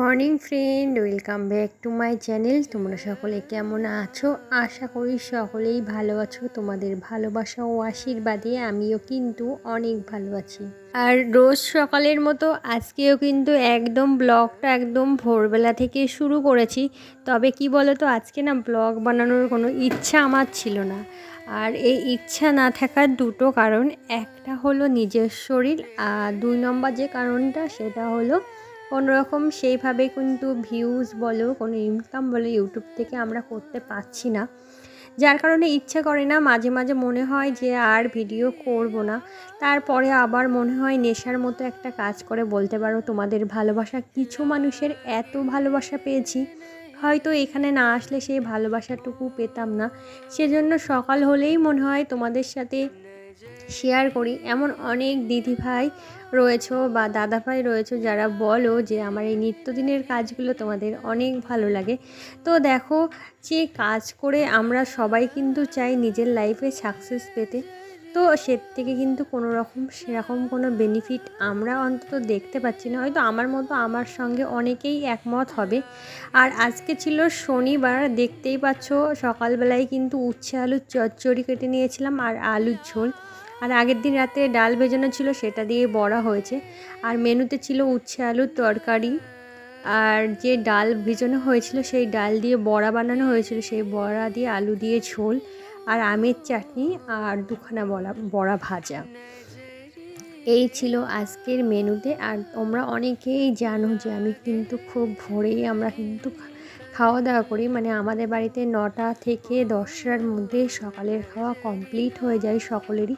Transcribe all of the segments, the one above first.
Morning friend, welcome back to my channel. তোমরা সকলে কেমন আছো? আশা করি সকলেই ভালো আছো। তোমাদের ভালোবাসা ও আশীর্বাদে আমিও কিন্তু অনেক ভালো আছি। আর রোজ সকালের মতো আজকেও কিন্তু একদম ব্লগটা একদম ভোরবেলা থেকে শুরু করেছি। তবে কি বলো তো আজকে না ব্লগ বানানোর কোনো ইচ্ছা আমার ছিল না। আর এই ইচ্ছা না থাকার দুটো কারণ। একটা হলো নিজের শরীর, আর দুই নম্বর যে কারণটা, সেটা হলো কোনো রকম সেইভাবে কিন্তু ভিউজ বলো, কোনো ইনকাম বলো ইউটিউব থেকে আমরা করতে পারছি না। যার কারণে ইচ্ছে করে না, মাঝে মাঝে মনে হয় যে আর ভিডিও করব না। তারপরে আবার মনে হয় নেশার মতো একটা কাজ করে বলতে পারো, তোমাদের ভালোবাসা কিছু মানুষের এত ভালোবাসা পেয়েছি। হয়তো এখানে না আসলে সেই ভালোবাসাটুকু পেতাম না। সেজন্য সকাল হলেই মনে হয় তোমাদের সাথে শেয়ার করি। এমন অনেক দিদি ভাই রয়েছো বা দাদাভাই রয়েছো যারা বলো যে আমার এই নিত্যদিনের কাজগুলো তোমাদের অনেক ভালো লাগে। তো দেখো যে কাজ করে আমরা সবাই কিন্তু চাই নিজের লাইফে সাকসেস পেতে। তো সে থেকে কিন্তু কোনো রকম সেরকম কোনো বেনিফিট আমরা অন্তত দেখতে পাচ্ছি না। হয়তো আমার মতো আমার সঙ্গে অনেকেই একমত হবে। আর আজকে ছিল শনিবার, দেখতেই পাচ্ছ সকালবেলায় কিন্তু উচ্ছে আলুর চচ্চড়ি কেটে নিয়েছিলাম আর আলুর ঝোল। আর আগের দিন রাতে ডাল ভেজানো ছিল, সেটা দিয়ে বড়া হয়েছে। আর মেনুতে ছিল উচ্ছে, আলুর তরকারি। আর যে ডাল ভেজানো হয়েছিল, সেই ডাল দিয়ে বড়া বানানো হয়েছিল, সেই বড়া দিয়ে আলু দিয়ে ঝোল আর আমের চাটনি আর দুখানা বড়া বড়া ভাজা। এই ছিল আজকের মেনুতে। আর তোমরা অনেকেই জানো যে আমি কিন্তু খুব ভোরেই আমরা কিন্তু খাওয়া দাওয়া করি মানে আমাদের বাড়িতে নটা থেকে দশটার মধ্যে সকালের খাওয়া কমপ্লিট হয়ে যায় সকলেরই।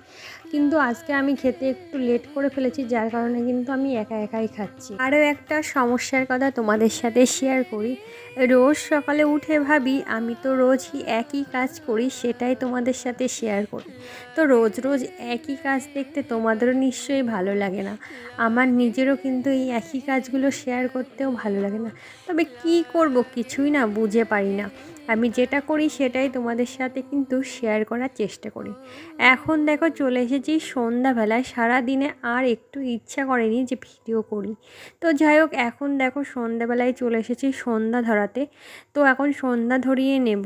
কিন্তু আজকে আমি খেতে একটু লেট করে ফেলেছি, যার কারণে কিন্তু আমি একা একাই খাচ্ছি। আরও একটা সমস্যার কথা তোমাদের সাথে শেয়ার করি। রোজ সকালে উঠে ভাবি, আমি তো রোজই একই কাজ করি, সেটাই তোমাদের সাথে শেয়ার করি। তো রোজ রোজ একই কাজ দেখতে তোমাদেরও নিশ্চয়ই ভালো লাগে না। আমার নিজেরও কিন্তু এই একই কাজগুলো শেয়ার করতেও ভালো লাগে না। তবে কি করব কিছুই না, বুঝে পারি না। আমি যেটা করি সেটাই তোমাদের সাথে কিন্তু শেয়ার করার চেষ্টা করি। এখন দেখো চলে এসেছি সন্ধ্যাবেলায় সারাদিনে আর একটু ইচ্ছা করেনি যে ভিডিও করি। তো যাই হোক, এখন দেখো সন্ধ্যাবেলায় চলে এসেছি সন্ধ্যা ধরাতে। তো এখন সন্ধ্যা ধরিয়ে নেব।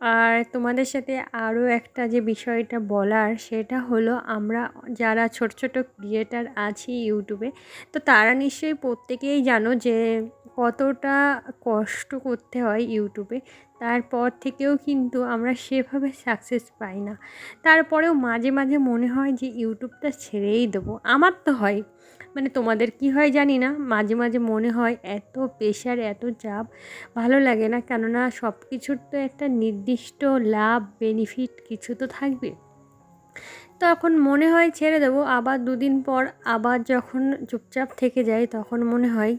আর তোমাদের সাথে আরও একটা যে বিষয়টা বলার সেটা হলো আমরা যারা ছোট ছোট ক্রিয়েটার আছি ইউটিউবে, তো তারা নিশ্চয়ই প্রত্যেকেই জানো যে কতটা কষ্ট করতে হয় ইউটিউবে। তারপর থেকেও কিন্তু আমরা সেভাবে সাকসেস পাই না। তারপরেও মাঝে মাঝে মনে হয় যে ইউটিউবটা ছেড়েই দেবো। আমার তো হয়। মানে তোমাদের কি হয় জানি না, মাঝে মাঝে মনে হয় এত প্রেশার এত চাপ, ভালো লাগে না। কেননা সব কিছুর তো একটা নির্দিষ্ট লাভ বেনিফিট কিছু তো থাকবে। তখন মনে হয় ছেড়ে দেবো। আবার দুদিন পর আবার যখন চুপচাপ থেকে যায় তখন মনে হয়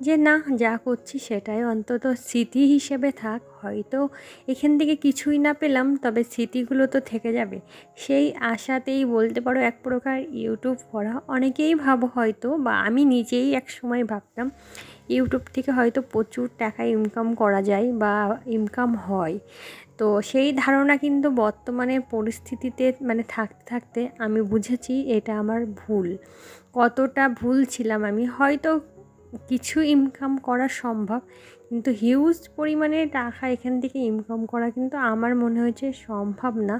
যে না, যা করছি সেটাই অন্তত স্মৃতি হিসেবে থাক। হয়তো এখান থেকে কিছুই না পেলাম, তবে স্মৃতিগুলো তো থেকে যাবে। সেই আশাতেই বলতে পারো এক প্রকার ইউটিউব করা অনেকেই ভাবো হয়তো, বা আমি নিজেই এক সময় ভাবতাম, ইউটিউব থেকে হয়তো প্রচুর টাকা ইনকাম করা যায় বা ইনকাম হয়। তো সেই ধারণা কিন্তু বর্তমানে পরিস্থিতিতে মানে থাকতে থাকতে আমি বুঝেছি এটা আমার ভুল। কতটা ভুল ছিলাম আমি, হয়তো কিছু ইনকাম করা সম্ভব, কিন্তু হিউজ পরিমাণে টাকা এখান থেকে ইনকাম করা কিন্তু আমার মনে হয়েছে সম্ভব না।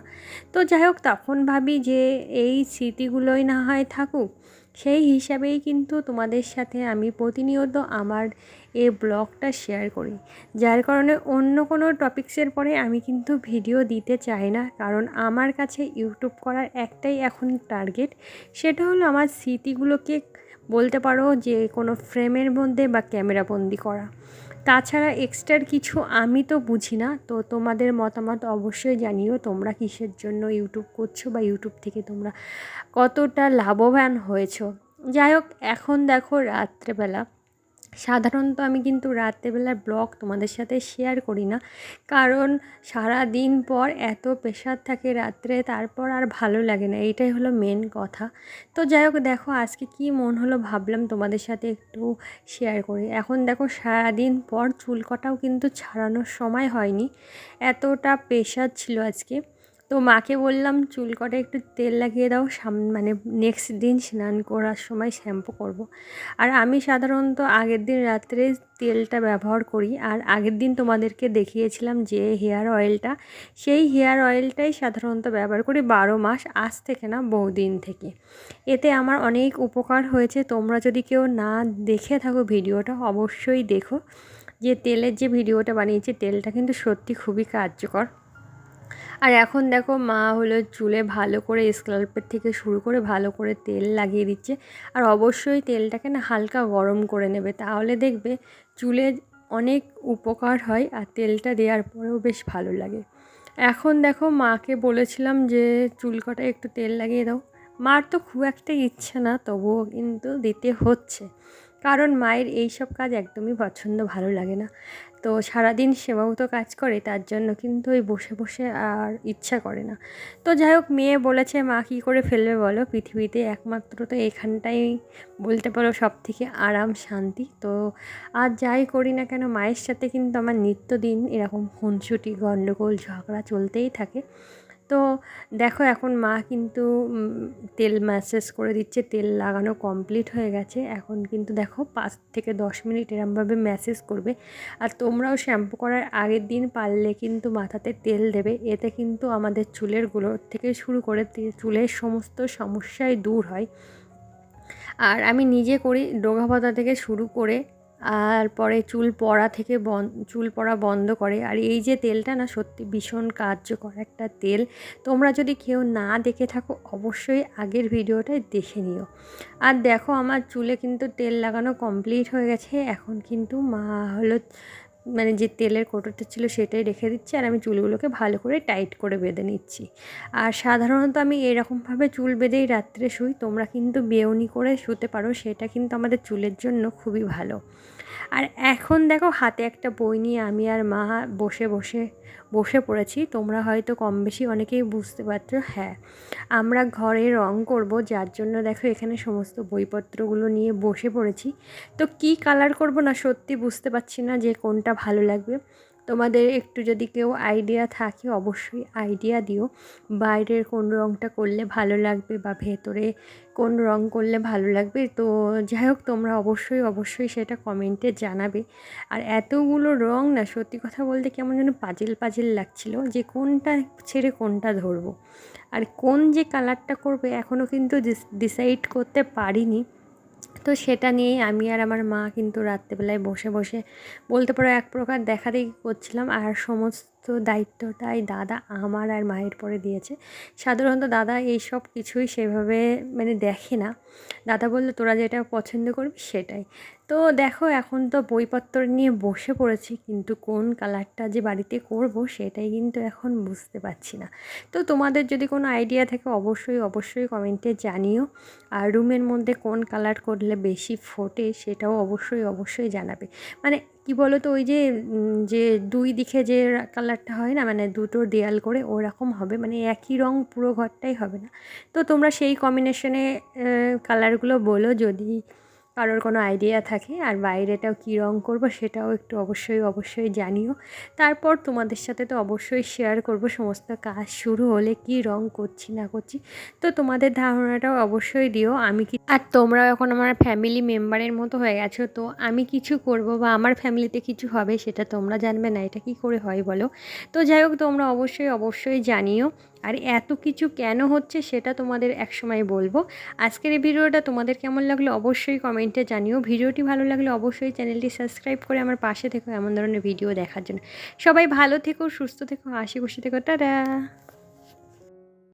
তো যাই হোক তখন ভাবি যে এই স্মৃতিগুলোই না হয় থাকুক, সেই হিসাবেই কিন্তু তোমাদের সাথে আমি প্রতিনিয়ত আমার এই ব্লগটা শেয়ার করি। যার কারণে অন্য কোনো টপিক্সের পরে আমি কিন্তু ভিডিও দিতে চাই না, কারণ আমার কাছে ইউটিউব করার একটাই এখন টার্গেট সেটা হলো আমার স্মৃতিগুলোকে বলতে পারো যে কোনো ফ্রেমের মধ্যে বা ক্যামেরা বন্দি করা। তাছাড়া এক্সট্রার কিছু আমি তো বুঝি না, তো তোমাদের মতামত অবশ্যই জানিও তোমরা কিসের জন্য ইউটিউব করছ বা ইউটিউব থেকে তোমরা কতটা লাভবান হয়েছো। যাই হোক, এখন দেখো রাত্রেবেলা। সাধারণত আমি কিন্তু রাত্রেবেলার ব্লগ তোমাদের সাথে শেয়ার করি না। কারণ সারা দিন পর এত প্রেশার থাকে রাত্রে, তারপর আর ভালো লাগে না। এইটাই হলো মেন কথা। তো যাই হোক, দেখো আজকে কি মন হলো ভাবলাম তোমাদের সাথে একটু শেয়ার করি। এখন দেখো সারাদিন পর চুল কটাও কিন্তু ছাড়ানোর সময় হয়নি। এতটা প্রেশার ছিল আজকে। তো মাকে বললাম, চুল কটে একটু তেল লাগিয়ে দাও, সাম মানে নেক্সট দিন স্নান করার সময় শ্যাম্পু করব। আর আমি সাধারণত আগের দিন রাত্রে তেলটা ব্যবহার করি। আর আগের দিন তোমাদেরকে দেখিয়েছিলাম যে হেয়ার অয়েলটা, সেই হেয়ার অয়েলটাই সাধারণত ব্যবহার করি বারো মাস, আজ থেকে না বহুদিন থেকে। এতে আমার অনেক উপকার হয়েছে। তোমরা যদি কেউ না দেখে থাকো ভিডিওটা, অবশ্যই দেখো। যে তেলের যে ভিডিওটা বানিয়েছে, তেলটা কিন্তু সত্যি খুবই কার্যকর। আর এখন দেখো মা হলো চুলে ভালো করে স্কাল্পের থেকে শুরু করে ভালো করে তেল লাগিয়ে দিচ্ছে। আর অবশ্যই তেলটাকে না হালকা গরম করে নেবে। তাহলে দেখবে চুলে অনেক উপকার হয় আর তেলটা দেওয়ার পরেও বেশ ভালো লাগে। এখন দেখো মাকে বলেছিলাম যে, চুল কটায় একটু তেল লাগিয়ে দাও। মার তো খুব একটা ইচ্ছে না, তবুও কিন্তু দিতে হচ্ছে। কারণ মায়ের এই সব কাজ একদমই পছন্দ ভালো লাগে না। তো সারাদিন সেবাগত কাজ করে, তার জন্য কিন্তু ওই বসে বসে আর ইচ্ছা করে না। তো যাই হোক, মেয়ে বলেছে, মা কী করে ফেলবে বলো? পৃথিবীতে একমাত্র তো এখানটাই বলতে পারো সব থেকে আরাম, শান্তি। তো আর যাই করি না কেন, মায়ের সাথে কিন্তু আমার নিত্যদিন এরকম খুনসুটি গণ্ডগোল ঝগড়া চলতেই থাকে। তো দেখো এখন মা কিন্তু তেল ম্যাসেজ করে দিচ্ছে, তেল লাগানো কমপ্লিট হয়ে গেছে। এখন কিন্তু দেখো পাঁচ থেকে দশ মিনিট এরমভাবে ম্যাসেজ করবে। আর তোমরাও শ্যাম্পু করার আগের দিন পারলে কিন্তু মাথাতে তেল দেবে। এতে কিন্তু আমাদের চুলেরগুলোর থেকে শুরু করে চুলের সমস্ত সমস্যাই দূর হয়। আর আমি নিজে করি, ডোগা পাতা থেকে শুরু করে আর পরে চুল পড়া থেকে চুল পড়া বন্ধ করে। আর এই যে তেলটা না সত্যি ভীষণ কার্যকর একটা তেল। তোমরা যদি কেউ না দেখে থাকো, অবশ্যই আগের ভিডিওটাই দেখে নিও। আর দেখো আমার চুলে কিন্তু তেল লাগানো কমপ্লিট হয়ে গেছে। এখন কিন্তু মা হলো মানে যে তেলের কোটোটা ছিল সেটাই রেখে দিচ্ছি। আর আমি চুলগুলোকে ভালো করে টাইট করে বেঁধে নিচ্ছি। আর সাধারণত আমি এরকমভাবে চুল বেঁধেই রাত্রে শুই। তোমরা কিন্তু বেউনি করে শুতে পারো। সেটা কিন্তু আমাদের চুলের জন্য খুবই ভালো। আর এখন দেখো হাতে একটা বই নিয়ে আমি আর মা বসে বসে বসে পড়েছি। তোমরা হয়তো কম বেশি অনেকেই বুঝতে পারছ হ্যাঁ। আমরা ঘরে রং করব, যার জন্য দেখো এখানে সমস্ত বইপত্রগুলো নিয়ে বসে পড়েছি। তো কি কালার করব না সত্যি বুঝতে পারছি না যে কোনটা ভালো লাগবে। তোমাদের একটু যদি কেউ আইডিয়া থাকে, অবশ্যই আইডিয়া দিও। বাইরের কোন রঙটা করলে ভালো লাগবে বা ভেতরে কোন রং করলে ভালো লাগবে, তো যাই হোক, তোমরা অবশ্যই অবশ্যই সেটা কমেন্টে জানাবে। আর এতগুলো রং না, সত্যি কথা বলতে কেমন যেন পাজিল পাজিল লাগছিল যে কোনটা ছেড়ে কোনটা ধরবো। আর কোন যে কালারটা করবে এখনও কিন্তু ডিসাইড করতে পারিনি। তো সেটা নিয়েই আমি আর আমার মা কিন্তু রাত্রেবেলায় বসে বসে বলতে পারো এক প্রকার দেখাদেখি করছিলাম। আর সমস্ত দায়িত্বটাই দাদা আমার আর মায়ের পরে দিয়েছে। সাধারণত দাদা এই সব কিছুই সেভাবে মানে দেখে না। দাদা বলল, তোরা যেটা পছন্দ করবি সেটাই। তো দেখো, এখন তো বইপত্র নিয়ে বসে পড়েছি, কিন্তু কোন কালারটা যে বাড়িতে করব সেটাই কিন্তু এখন বুঝতে পারছি না। তো তোমাদের যদি কোনো আইডিয়া থাকে, অবশ্যই অবশ্যই কমেন্টে জানিও। আর রুমের মধ্যে কোন কালার করলে বেশি ফোটে সেটাও অবশ্যই অবশ্যই জানাবে। মানে কি বলো তো ওই যে যে দুই দিকে যে কালারটা হয় না মানে দুটো দেয়াল করে ওরকম হবে মানে একই রং পুরো ঘরটাই হবে না। তো তোমরা সেই কম্বিনেশনে কালারগুলো বলো যদি কারোর কোনো আইডিয়া থাকে আর বাইরেটাও কী রঙ করব সেটাও একটু অবশ্যই অবশ্যই জানিও। তারপর তোমাদের সাথে তো অবশ্যই শেয়ার করব সমস্ত কাজ শুরু হলে কি রঙ করছি না করছি। তো তোমাদের ধারণাটাও অবশ্যই দিও। আমি কি আর তোমরাও এখন আমার ফ্যামিলি মেম্বারের মতো হয়ে গেছো, তো আমি কিছু করব বা আমার ফ্যামিলিতে কিছু হবে সেটা তোমরা জানবে না, এটা কি করে হয় বলো। তো যাই হোক, তোমরা অবশ্যই অবশ্যই জানিও। আর এত কিছু কেন হচ্ছে সেটা তোমাদের একসময় বলব। আজকের এই ভিডিওটা তোমাদের কেমন লাগল অবশ্যই কমেন্টে জানিও। ভিডিওটি ভালো লাগলে অবশ্যই চ্যানেলটি সাবস্ক্রাইব করে আমার পাশে থেকো এমন ধরনের ভিডিও দেখার জন্য। সবাই ভালো থেকো, সুস্থ থেকো, হাসি খুশি থেকো, টাটা!